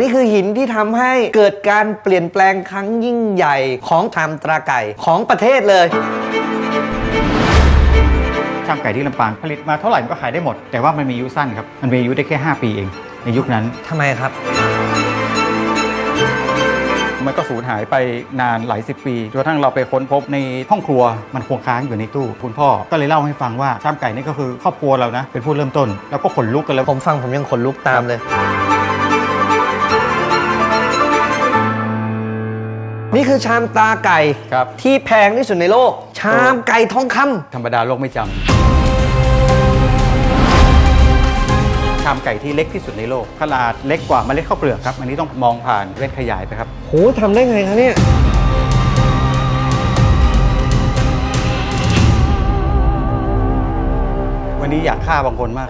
นี่คือหินที่ทำให้เกิดการเปลี่ยนแปลงครั้งยิ่งใหญ่ของชามตราไก่ของประเทศเลยชามไก่ที่ลำปางผลิตมาเท่าไหร่มันก็ขายได้หมด แต่ว่ามันมีอายุสั้นครับ มันมีอายุได้แค่ 5 ปีเอง ในยุคนั้นทำไมครับ มันก็สูญหายไปนานหลายสิบปีจนกระทั่งเราไปค้นพบในห้องครัวมันคงค้างอยู่ในตู้ คุณพ่อก็เลยเล่าให้ฟังว่าชามไก่นี่ก็คือครอบครัวเรานะเป็นผู้เริ่มต้น แล้วก็ขนลุกกันแล้วผมฟังผมยังขนลุกตามเลย คือชามตาไก่ ครับ ที่แพงที่สุดในโลก ชามไก่ทองคำ ธรรมดาโลกไม่จำชามไก่ที่เล็กที่สุดในโลก ขนาดเล็กกว่าเมล็ดข้าวเปลือกครับ อันนี้ต้องมองผ่านเล่นขยายไปครับ โหทำได้ไงคะเนี่ย วันนี้อยากฆ่าบางคนมาก